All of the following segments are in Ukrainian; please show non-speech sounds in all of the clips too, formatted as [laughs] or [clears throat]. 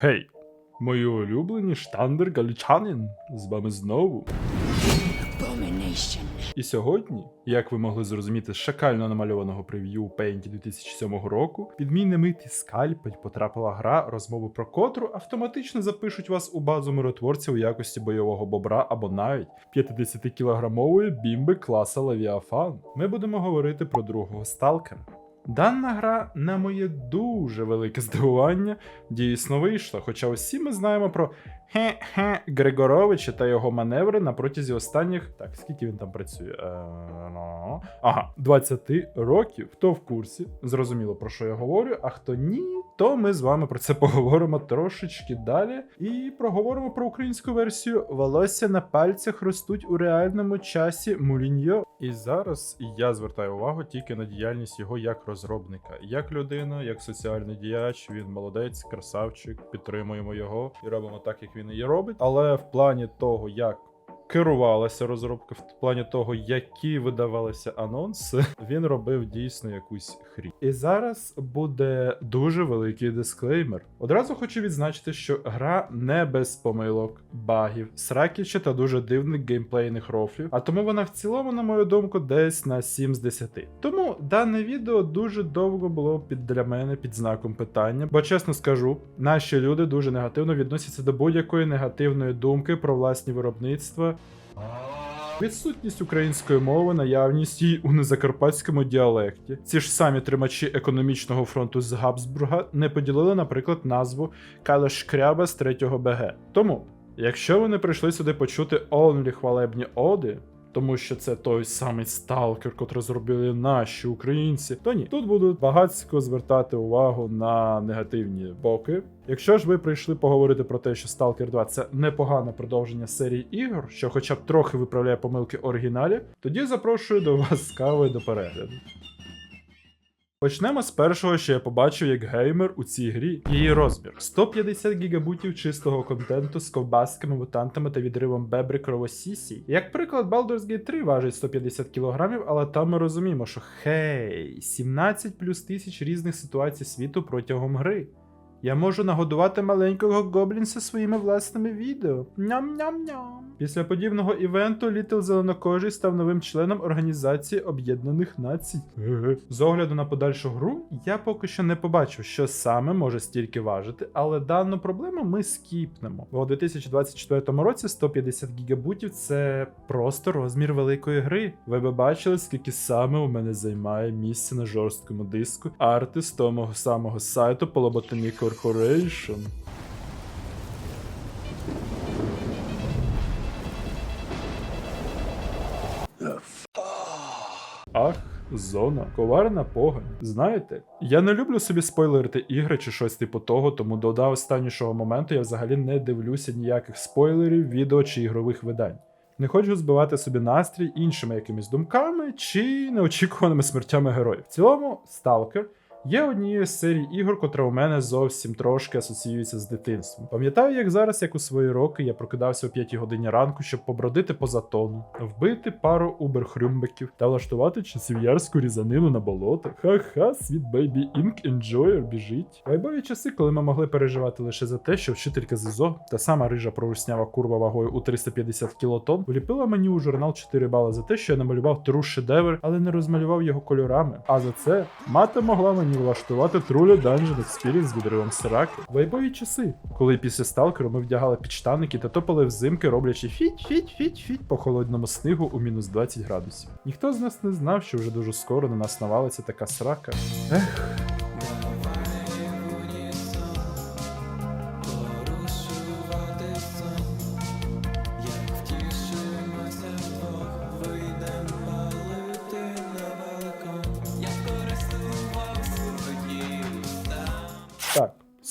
Гей, мої улюблені штандер галічанин. З вами знову. І сьогодні, як ви могли зрозуміти з шакально намальованого прев'ю у Paint 2007 року, під мій немитий скальпель потрапила гра, розмови про котру автоматично запишуть вас у базу миротворця у якості бойового бобра або навіть 50-кілограмової бімби класа Левіафан. Ми будемо говорити про другого сталкера. Дана гра, на моє дуже велике здивування, дійсно вийшла, хоча усі ми знаємо про Хе-хе Григоровича та його маневри на протязі останніх. Так, скільки він там працює? Е, ну, ага, 20 років. Хто в курсі? Зрозуміло, про що я говорю, а хто ні, то ми з вами про це поговоримо трошечки далі. І проговоримо про українську версію Волосся на пальцях ростуть у реальному часі Муліньо. І зараз я звертаю увагу тільки на діяльність його як розробника, як людина, як соціальний діяч. Він молодець, красавчик, підтримуємо його і робимо так, як він її робить. Але в плані того, як керувалася розробка, в плані того, які видавалися анонси, [laughs] він робив дійсно якусь хрінь. І зараз буде дуже великий дисклеймер. Одразу хочу відзначити, що гра не без помилок, багів, сракіча та дуже дивних геймплейних рофлів, а тому вона в цілому, на мою думку, десь на 7 з 10. Тому дане відео дуже довго було під для мене під знаком питання, бо чесно скажу, наші люди дуже негативно відносяться до будь-якої негативної думки про власні виробництва. Відсутність української мови, наявність її у незакарпатському діалекті. Ці ж самі тримачі економічного фронту з Габсбурга не поділили, наприклад, назву Калешкряба з 3 БГ. Тому, якщо ви не прийшли сюди почути онлі хвалебні оди, тому що це той самий сталкер, котрий зробили наші українці, то ні. Тут будуть багатсько звертати увагу на негативні боки. Якщо ж ви прийшли поговорити про те, що Stalker 2 це непогане продовження серії ігор, що хоча б трохи виправляє помилки оригіналі, тоді запрошую до вас з кавою до перегляду. Почнемо з першого, що я побачив як геймер у цій грі. Її розмір 150 гігабутів чистого контенту з ковбасками, мутантами та відривом бебри кровосісій. Як приклад, Baldur's Gate 3 важить 150 кг, але там ми розуміємо, що хей, 17 плюс тисяч різних ситуацій світу протягом гри. Я можу нагодувати маленького гоблінса своїми власними відео. Ням-ням-ням. Після подібного івенту Літл Зеленокожий став новим членом Організації Об'єднаних Націй. З огляду на подальшу гру, я поки що не побачив, що саме може стільки важити, але дану проблему ми скіпнемо. У 2024 році 150 гігабутів це просто розмір великої гри. Ви би бачили, скільки саме у мене займає місце на жорсткому диску арти з того самого сайту Polobotomy Corporation. Ах, зона, коварна погань. Знаєте, я не люблю собі спойлерити ігри чи щось типу того, тому до останнішого моменту я взагалі не дивлюся ніяких спойлерів, відео чи ігрових видань. Не хочу збивати собі настрій іншими якимись думками чи неочікуваними смертями героїв. В цілому, Сталкер є однією з серій ігор, котра у мене зовсім трошки асоціюється з дитинством. Пам'ятаю, як зараз, як у свої роки, я прокидався о 5 годині ранку, щоб побродити по затону, вбити пару уберхрюмбеків та влаштувати часів'ярську різанину на болотах. Ха-ха, світ бейбі інк енджойер біжить. Вайбові часи, коли ми могли переживати лише за те, що вчителька ЗИЗО, та сама рижа проруснява курва вагою у 350 кілотон, вліпила мені у журнал 4 бали за те, що я намалював тру шедевр, але не розмалював його кольорами. А за це мати могла мені влаштувати трулю Dungeon Experience з відривом сраки. Вайбові часи, коли після сталкеру ми вдягали підштаники та топали взимки, роблячи фіть, фіть, фіть, фіть по холодному снігу у мінус 20 градусів. Ніхто з нас не знав, що вже дуже скоро на нас навалиться така срака. Ех.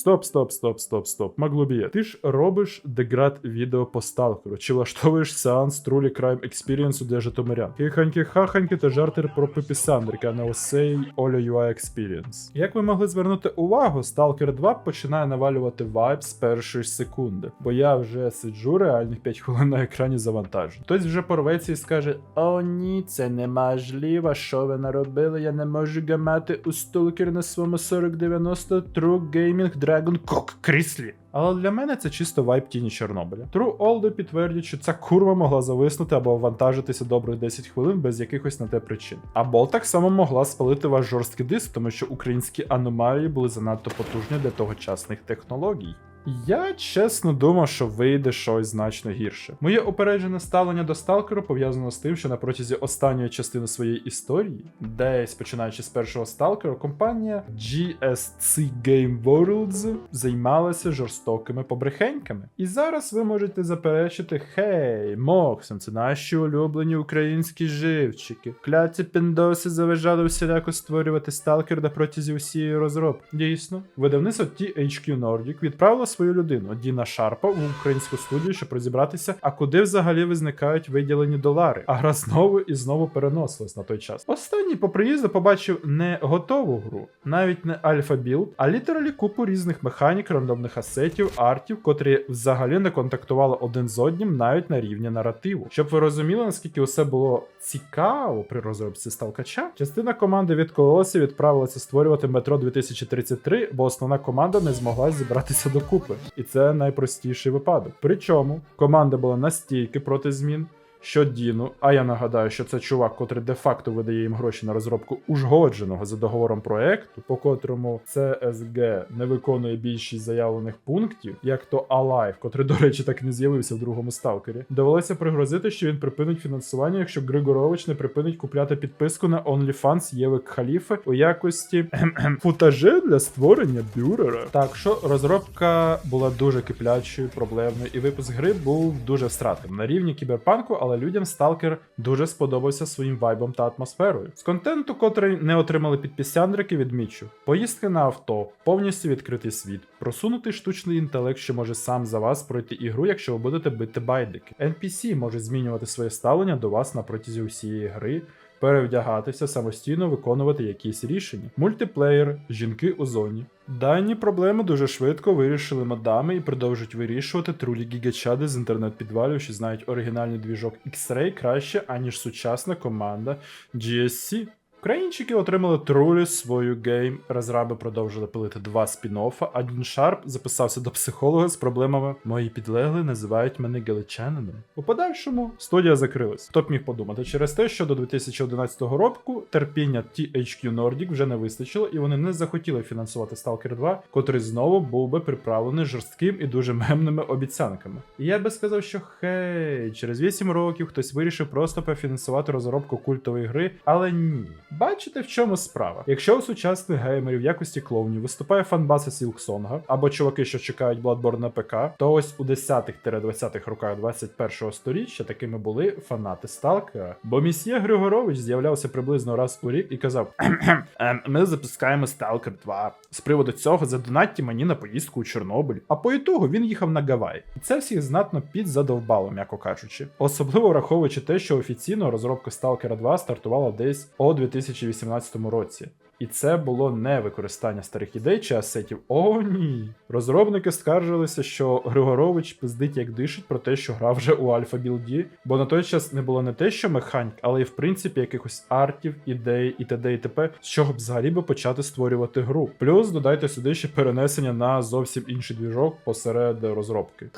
Стоп, стоп, стоп, стоп, стоп. Маглубіє. Ти ж робиш деград відео по сталкеру, чи влаштовуєш сеанс трулі крайм експірієнсу для житомирян. Хиханьки, хаханьки та жартер про Пепісандрика на осей Оля UI Experience. Як ви могли звернути увагу, Stalker 2 починає навалювати вайб з першої секунди, бо я вже сиджу реальних 5 хвилин на екрані завантажу. Хтось вже порветься і скаже: О, ні, це неможливо, що ви наробили, я не можу гамати у сталкер на своєму 4090 True Gaming Dragon Cock Кріслі. Але для мене це чисто вайп тіні Чорнобиля. True Олди підтвердять, що ця курва могла зависнути або вантажитися добрих 10 хвилин без якихось на те причин. Або так само могла спалити ваш жорсткий диск, тому що українські аномалії були занадто потужні для тогочасних технологій. Я чесно думав, що вийде щось значно гірше. Моє опереджене ставлення до сталкеру пов'язано з тим, що на протязі останньої частини своєї історії, десь починаючи з першого сталкера, компанія GSC Game Worlds займалася жорстокими побрехеньками. І зараз ви можете заперечити: хей, Моксом, це наші улюблені українські живчики. Кляті піндоси заважали усіляко створювати сталкер на протязі усієї розробки. Дійсно, видавництво THQ Nordic відправило свою людину Діна Шарпа в українську студію, щоб розібратися, а куди взагалі визникають виділені долари. А гра знову і знову переносилась на той час. Останній по приїзду побачив не готову гру, навіть не альфа білд, а літералі купу різних механік, рандомних асетів, артів, котрі взагалі не контактували один з одним навіть на рівні наративу. Щоб ви розуміли, наскільки усе було цікаво при розробці сталкача, частина команди відкололася і відправилася створювати метро 2033, бо основна команда не змогла зібратися докупи. І це найпростіший випадок. Причому команда була настільки проти змін. Що Діну, а я нагадаю, що це чувак, котрий де-факто видає їм гроші на розробку ужгодженого за договором проекту, по котрому CSG не виконує більшість заявлених пунктів, як то Alive, котрий, до речі, так і не з'явився в другому сталкері. Довелося пригрозити, що він припинить фінансування, якщо Григорович не припинить купляти підписку на OnlyFans Єви Халіфи у якості [clears throat] футажі для створення бюрера. Так що розробка була дуже киплячою, проблемною, і випуск гри був дуже встратним на рівні кіберпанку, але людям Сталкер дуже сподобався своїм вайбом та атмосферою. З контенту, котрий не отримали підписяндрики, відмічу: поїздки на авто, повністю відкритий світ, просунутий штучний інтелект, що може сам за вас пройти ігру, якщо ви будете бити байдики. NPC може змінювати своє ставлення до вас на протязі усієї гри. Перевдягатися, самостійно виконувати якісь рішення. Мультиплеєр, жінки у зоні. Дані проблеми дуже швидко вирішили мадами і продовжують вирішувати трулі гігачади з інтернет-підвалів, що знають оригінальний двіжок X-Ray краще, аніж сучасна команда GSC. Українчики отримали трулі свою гейм. Розраби продовжили пилити два спін-оффа, а Дін Шарп записався до психолога з проблемами Мої підлегли називають мене галичанином. У подальшому студія закрилась. Хто б міг подумати через те, що до 2011 року терпіння THQ Nordic вже не вистачило, і вони не захотіли фінансувати Stalker 2, котрий знову був би приправлений жорстким і дуже мемними обіцянками. І я би сказав, що хей, через 8 років хтось вирішив просто профінансувати розробку культової гри, але ні. Бачите, в чому справа? Якщо у сучасних геймерів в якості клоунів виступає фанбаса Сілксонга або чуваки, що чекають Bloodborne на ПК, то ось у 10-20-х роках 21-го сторіччя такими були фанати Сталкера. Бо місьє Григорович з'являвся приблизно раз у рік і казав: ем, Ми запускаємо Stalker 2. З приводу цього задонатьте мені на поїздку у Чорнобиль. А по ітогу він їхав на Гавай. І це всіх знатно підзадовбало, м'яко кажучи. Особливо враховуючи те, що офіційно розробка Stalker 2 стартувала десь у 2018 році. І це було не використання старих ідей чи асетів. О, ні. Розробники скаржилися, що Григорович пиздить як дишить про те, що грав вже у альфа білді, бо на той час не було не те, що механік, але й в принципі якихось артів, ідей і т.д. і т.п., з чого б взагалі би почати створювати гру. Плюс додайте сюди ще перенесення на зовсім інший двіжок посеред розробки.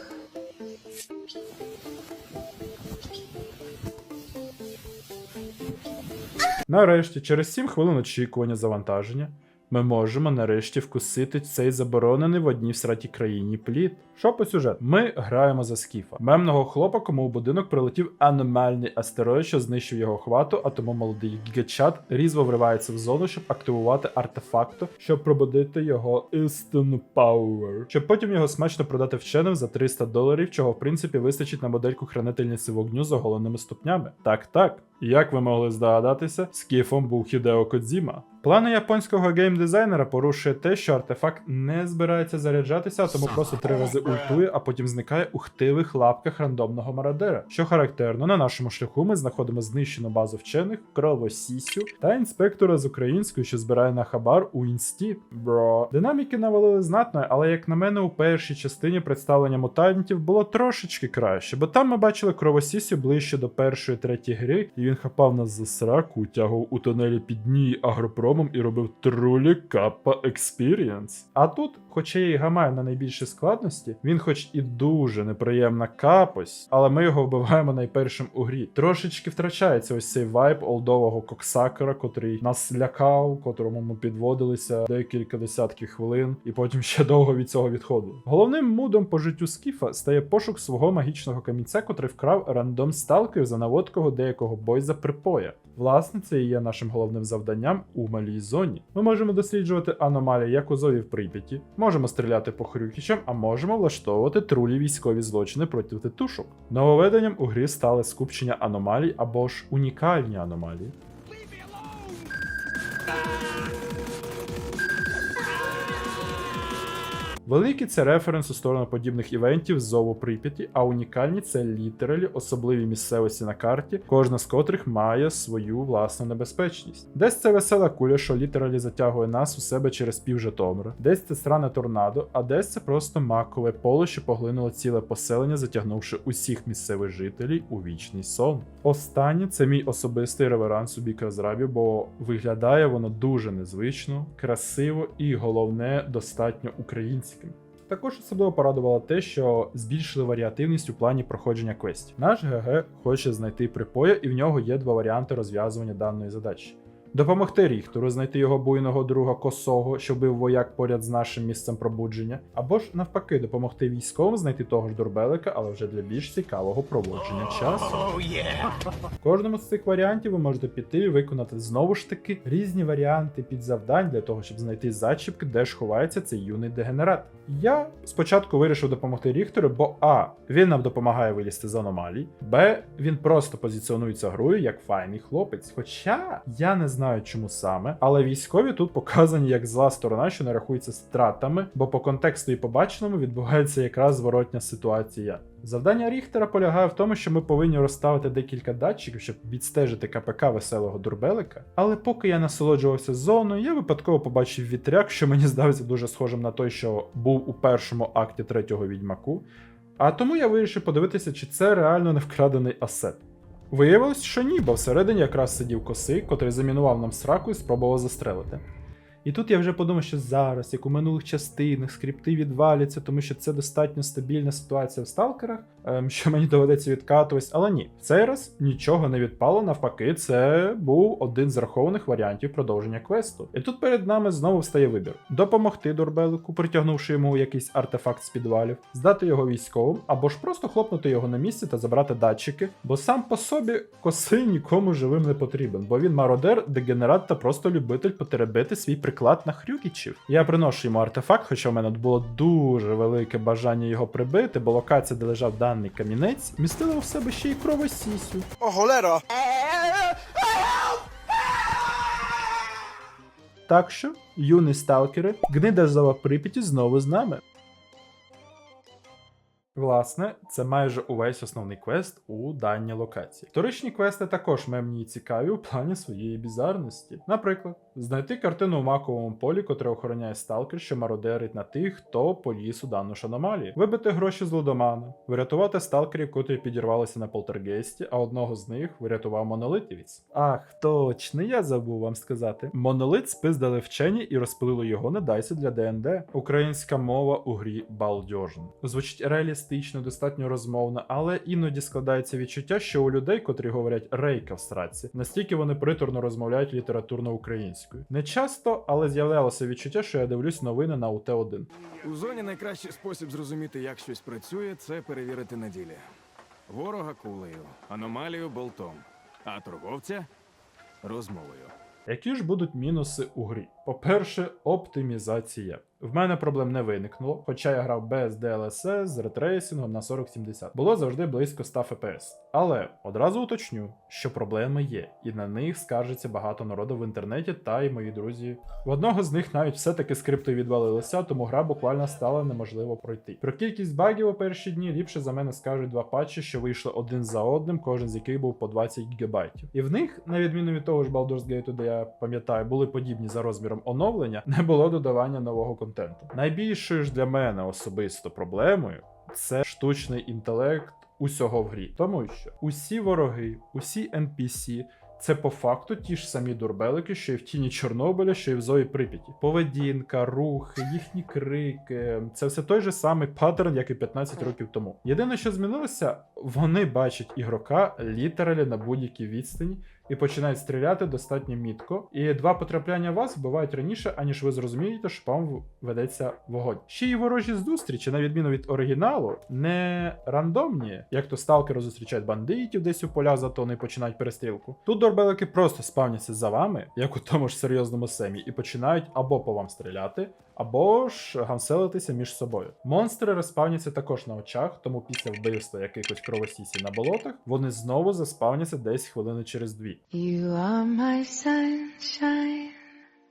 Нарешті, через 7 хвилин очікування завантаження, ми можемо нарешті вкусити цей заборонений в одній всратій країні плід. Що по сюжету? Ми граємо за скіфа. Мемного хлопа, кому у будинок прилетів аномальний астероїд, що знищив його хвату, а тому молодий гігачат різво вривається в зону, щоб активувати артефакту, щоб пробудити його істинну Power. Щоб потім його смачно продати вченим за 300 доларів, чого в принципі вистачить на модельку хранительниці вогню з оголеними ступнями. Так, так. Як ви могли здогадатися, скіфом був Хідео Кодзіма. Плани японського геймдизайнера порушує те, що артефакт не збирається заряджатися, а тому просто три рази ультує, а потім зникає у хтивих лапках рандомного мародера. Що характерно, на нашому шляху ми знаходимо знищену базу вчених, кровосісю та інспектора з українською, що збирає на хабар у інсті. Бро. Динаміки навалили знатно, але як на мене, у першій частині представлення мутантів було трошечки краще, бо там ми бачили кровосісю ближче до першої третьої гри, і він хапав нас за сраку, тягав у тунелі під дні агропромом і робив трулі капа експірієнс. А тут, хоча я і гамаю на найбільші складності, він хоч і дуже неприємна капось, але ми його вбиваємо найпершим у грі. Трошечки втрачається ось цей вайб олдового коксакера, котрий нас лякав, котрому ми підводилися декілька десятків хвилин, і потім ще довго від цього відходили. Головним мудом по життю Скіфа стає пошук свого магічного камінця, котрий вкрав рандом сталкер за наводкого деякого бойза припоя. Власне, це і є нашим головним завданням у малій зоні. Ми можемо досліджувати аномалії як у зові в Прип'яті, можемо стріляти по хрюкічам, а можемо влаштовувати трулі військові злочини проти титушок. Нововведенням у грі стали скупчення аномалій або ж унікальні аномалії. Великі це референс у сторону подібних івентів з зову Прип'яті, а унікальні це літералі особливі місцевості на карті, кожна з котрих має свою власну небезпечність. Десь це весела куля, що літералі затягує нас у себе через пів Житомира, десь це сране торнадо, а десь це просто макове поле, що поглинуло ціле поселення, затягнувши усіх місцевих жителів у вічний сон. Останнє це мій особистий реверанс у бік розрабів, бо виглядає воно дуже незвично, красиво і головне достатньо українським. Також особливо порадувало те, що збільшили варіативність у плані проходження квестів. Наш ГГ хоче знайти припоя, і в нього є два варіанти розв'язування даної задачі. Допомогти Ріхтеру знайти його буйного друга косого, що бив вояк поряд з нашим місцем пробудження, або ж навпаки, допомогти військовим знайти того ж дурбелика, але вже для більш цікавого проводження часу. В кожному з цих варіантів ви можете піти і виконати знову ж таки різні варіанти підзавдань для того, щоб знайти зачіпки, де ж ховається цей юний дегенерат. Я спочатку вирішив допомогти Ріхтеру, бо А. Він нам допомагає вилізти з аномалій, Б. Він просто позиціонується грою як файний хлопець. Хоча я не знаю, чому саме, але військові тут показані як зла сторона, що не рахується стратами, бо по контексту і побаченому відбувається якраз зворотня ситуація. Завдання Ріхтера полягає в тому, що ми повинні розставити декілька датчиків, щоб відстежити КПК веселого дурбелика. Але поки я насолоджувався зоною, я випадково побачив вітряк, що мені здався дуже схожим на той, що був у першому акті третього відьмаку. А тому я вирішив подивитися, чи це реально не вкрадений асет. Виявилось, що ні, бо всередині якраз сидів косий, котрий замінував нам сраку і спробував застрелити. І тут я вже подумав, що зараз, як у минулих частинах, скрипти відваляться, тому що це достатньо стабільна ситуація в сталкерах, що мені доведеться відкатуватись. Але ні, в цей раз нічого не відпало. Навпаки, це був один з рахованих варіантів продовження квесту. І тут перед нами знову встає вибір: допомогти Дорбелику, притягнувши йому якийсь артефакт з підвалів, здати його військовим, або ж просто хлопнути його на місці та забрати датчики, бо сам по собі косий нікому живим не потрібен, бо він мародер, дегенерат та просто любитель потеребити свій приклад на хрюкічів. Я приношу йому артефакт, хоча в мене було дуже велике бажання його прибити, бо локація, де лежав даний камінець, містила у себе ще й кровосісю. О, холера! Так що, юні сталкери, гнида зова Прип'яті знову з нами. Власне, це майже увесь основний квест у даній локації. Вторичні квести також мемні і цікаві у плані своєї бізарності. Наприклад, знайти картину у маковому полі, котре охороняє сталкер, що мародерить на тих, хто поліз у дану ж аномалію, вибити гроші з лудомана, врятувати сталкерів, котрі підірвалися на полтергейсті, а одного з них врятував монолитівець. Ах, точно, я забув вам сказати. Монолит спиздали вчені і розпилили його на дайсі для ДНД. Українська мова у грі балдьожна. Звучить реалістично, достатньо розмовно, але іноді складається відчуття, що у людей, котрі говорять рейка в сраці, настільки вони приторно розмовляють літературно українською. Не часто, але з'являлося відчуття, що я дивлюсь новини на УТ-1. У зоні найкращий спосіб зрозуміти, як щось працює, це перевірити на ділі. Ворога кулею, аномалію болтом, а торговця розмовою. Які ж будуть мінуси у грі? По-перше, оптимізація. В мене проблем не виникнуло, хоча я грав без DLSS з ретрейсингом на 4070. Було завжди близько 100 FPS. Але одразу уточню, що проблеми є, і на них скаржиться багато народу в інтернеті та й мої друзі. В одного з них навіть все-таки скрипти відвалилися, тому гра буквально стала неможливо пройти. Про кількість багів у перші дні ліпше за мене скажуть два патчі, що вийшли один за одним, кожен з яких був по 20 ГБ. І в них, на відміну від того ж Baldur's Gate, де я пам'ятаю, були подібні за розміром оновлення, не було додавання нового контенту. Найбільшою ж для мене особисто проблемою це штучний інтелект усього в грі. Тому що усі вороги, усі NPC це по факту ті ж самі дурбелики, що і в тіні Чорнобиля, що і в Зої Прип'яті. Поведінка, рухи, їхні крики це все той же самий паттерн, як і 15 років тому. Єдине, що змінилося, вони бачать ігрока літералі на будь-якій відстані і починають стріляти достатньо мітко. І два потрапляння вас вбивають раніше, аніж ви зрозумієте, що вам ведеться вогонь. Ще й ворожі зустрічі, на відміну від оригіналу, не рандомні, як то сталкери зустрічають бандитів десь у поля затону і починають перестрілку. Тут дорбелики просто спавняться за вами, як у тому ж серйозному семі, і починають або по вам стріляти, або ж гамселитися між собою. Монстри розпавняться також на очах, тому після вбивства якихось кровосісів на болотах вони знову заспавняться десь хвилини через дві. You are my sunshine,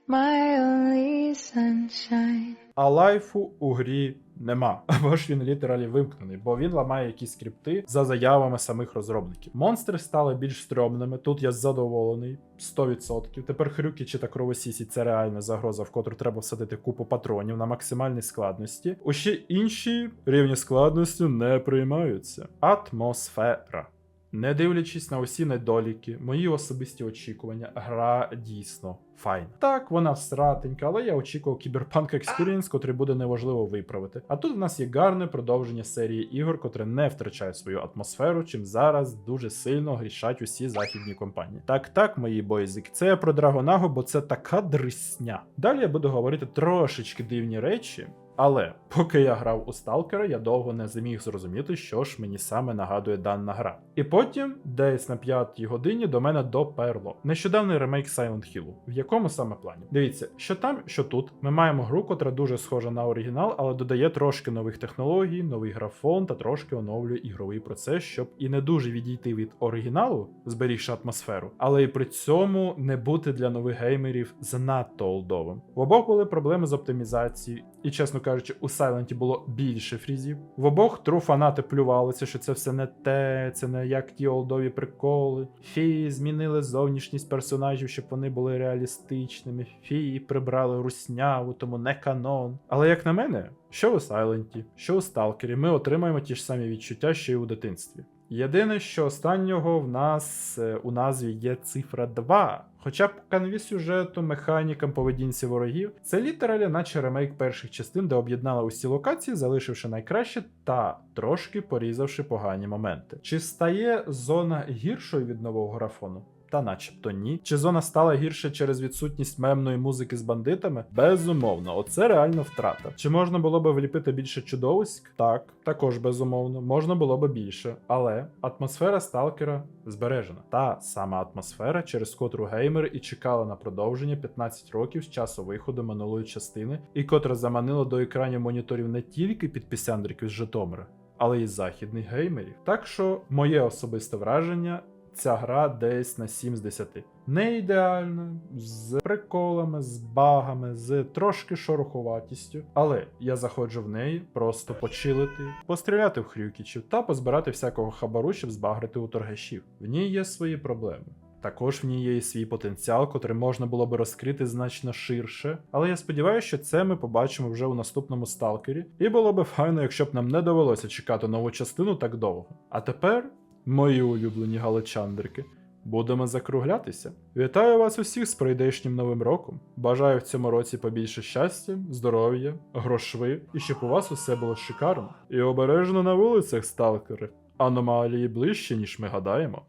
my only sunshine. А лайфу у грі нема. [laughs] Або ж він літералі вимкнений, бо він ламає якісь скрипти за заявами самих розробників. Монстри стали більш стрьомними. Тут я задоволений 100%. Тепер хрюки чи та кровосісі це реальна загроза, в котру треба всадити купу патронів на максимальній складності. Усі інші рівні складності не приймаються. Атмосфера. Не дивлячись на усі недоліки, мої особисті очікування, гра дійсно файна. Так, вона всратенька, але я очікував Cyberpunk Experience, котрий буде неважливо виправити. А тут в нас є гарне продовження серії ігор, котре не втрачає свою атмосферу, чим зараз дуже сильно грішать усі західні компанії. Так, так, мої бойзики, це про Драгонагу, бо це така дрисня. Далі я буду говорити трошечки дивні речі. Але поки я грав у Сталкера, я довго не зміг зрозуміти, що ж мені саме нагадує дана гра. І потім, десь на п'ятій годині, до мене доперло нещодавний ремейк Silent Hill. В якому саме плані? Дивіться, що там, що тут. Ми маємо гру, котра дуже схожа на оригінал, але додає трошки нових технологій, новий графон та трошки оновлює ігровий процес, щоб і не дуже відійти від оригіналу, зберігши атмосферу, але і при цьому не бути для нових геймерів занадто олдовим. В обох були проблеми з оптимізацією, і чесно кажучи, у Сайленті було більше фрізів. В обох тру фанати плювалися, що це все не те, це не як ті олдові приколи. Фії змінили зовнішність персонажів, щоб вони були реалістичними. Фії прибрали русняву, тому не канон. Але як на мене, що у Сайленті, що у Сталкері, ми отримаємо ті ж самі відчуття, що й у дитинстві. Єдине, що останнього в нас е, у назві є цифра 2. Хоча б канві сюжету, механікам, поведінці ворогів, це літералі, наче ремейк перших частин, де об'єднала усі локації, залишивши найкраще та трошки порізавши погані моменти. Чи стає зона гіршою від нового графону? Та начебто ні. Чи зона стала гірше через відсутність мемної музики з бандитами? Безумовно, оце реально втрата. Чи можна було би вліпити більше чудовиськ? Так, також безумовно, можна було би більше. Але атмосфера сталкера збережена. Та сама атмосфера, через котру геймери і чекали на продовження 15 років з часу виходу минулої частини, і котра заманила до екранів моніторів не тільки підписяндриків з Житомира, але й західних геймерів. Так що моє особисте враження ця гра десь на 7 з 10. Не ідеальна, з приколами, з багами, з трошки шороховатістю. Але я заходжу в неї просто почилити, постріляти в хрюкічів та позбирати всякого хабару, щоб збагрити у торгашів. В ній є свої проблеми. Також в ній є і свій потенціал, котрий можна було би розкрити значно ширше. Але я сподіваюся, що це ми побачимо вже у наступному сталкері, і було би файно, якщо б нам не довелося чекати нову частину так довго. А тепер, мої улюблені галичандрики, будемо закруглятися. Вітаю вас усіх з прийдешнім новим роком. Бажаю в цьому році побільше щастя, здоров'я, грошви і щоб у вас усе було шикарно. І обережно на вулицях, сталкери. Аномалії ближче, ніж ми гадаємо.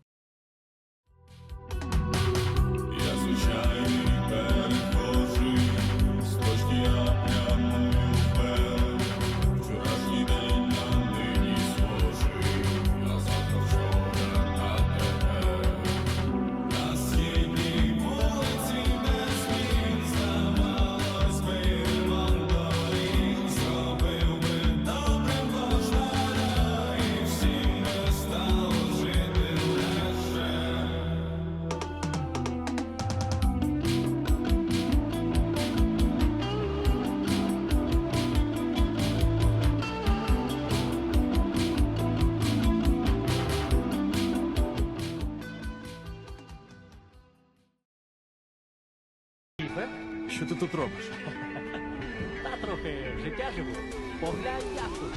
Що ти тут робиш? Та трохи життя живу. Поглянь, як тут.